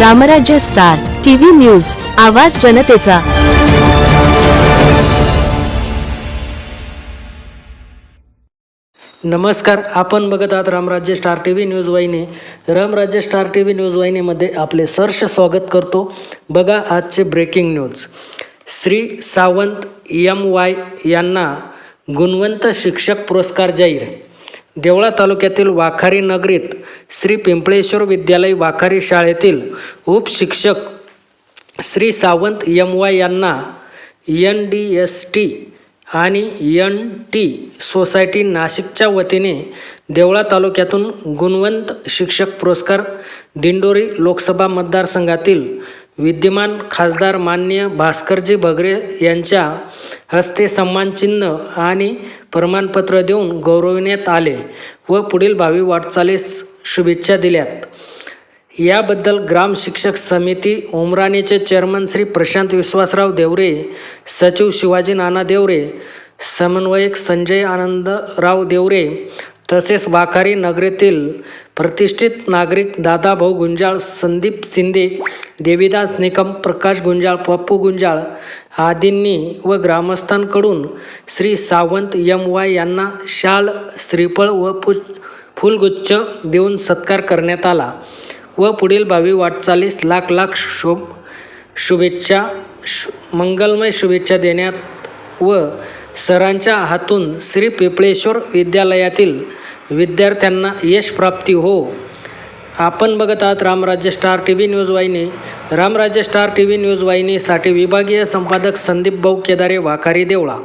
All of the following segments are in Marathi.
रामराज्य स्टार टीव्ही न्यूज आवाज जनतेचा. नमस्कार आपण बघत आहात Ramrajya star T V news वाहिनी. Ramrajya star T V news वाहिनीमध्ये आपले सर्ष स्वागत करतो. बघा आजचे breaking news. Shri Sawant M Y यांना गुणवंत शिक्षक पुरस्कार जाहीर. देवळा तालुक्यातील वाखारी नगरीत श्री पिंपळेश्वर विद्यालय वाखारी शाळेतील उपशिक्षक श्री सावंत एम वाय यांना एन डी एस टी आणि एन टी सोसायटी नाशिकच्या वतीने देवळा तालुक्यातून गुणवंत शिक्षक पुरस्कार दिंडोरी लोकसभा मतदारसंघातील विद्यमान खासदार मान्य भास्करजी भगरे यांच्या हस्ते सन्मानचिन्ह आणि प्रमाणपत्र देऊन गौरविण्यात आले व पुढील भावी वाटचालीस शुभेच्छा दिल्यात. याबद्दल ग्राम शिक्षक समिती उमराणीचे चेअरमन श्री प्रशांत विश्वासराव देवरे सचिव शिवाजी नाना देवरे समन्वयक संजय आनंदराव देवरे तसेच वाखारी नगरीतील प्रतिष्ठित नागरिक दादाभाऊ गुंजाळ संदीप शिंदे देवीदास निकम प्रकाश गुंजाळ पप्पू गुंजाळ आदींनी व ग्रामस्थांकडून श्री सावंत यम वाय यांना शाल श्रीफळ व पु फुलगुच्छ देऊन सत्कार करण्यात आला व पुढील भावी वाटचालीस लाख लाख शुभ शुभेच्छा शु मंगलमय शुभेच्छा देण्यात व सरांच्या हातून श्री पिपळेश्वर विद्यालयातील विद्यार्थ्यांना यश प्राप्ती हो. आपण बघत आहात Ramrajya star T V news वाहिनी. Ramrajya star T V news वाहिनीसाठी विभागीय संपादक Sandeep Bhau Kedare Wakhari Deola.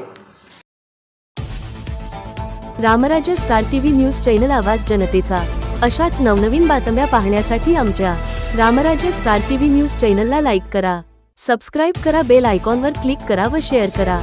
Ramrajya star T V news channel आवाज जनतेचा. अशाच नवनवीन बातम्या पाहण्यासाठी आमच्या Ramrajya star T V news चॅनलला लाईक करा. सबस्क्राईब करा बेल आयकॉनवर क्लिक करा व शेअर करा.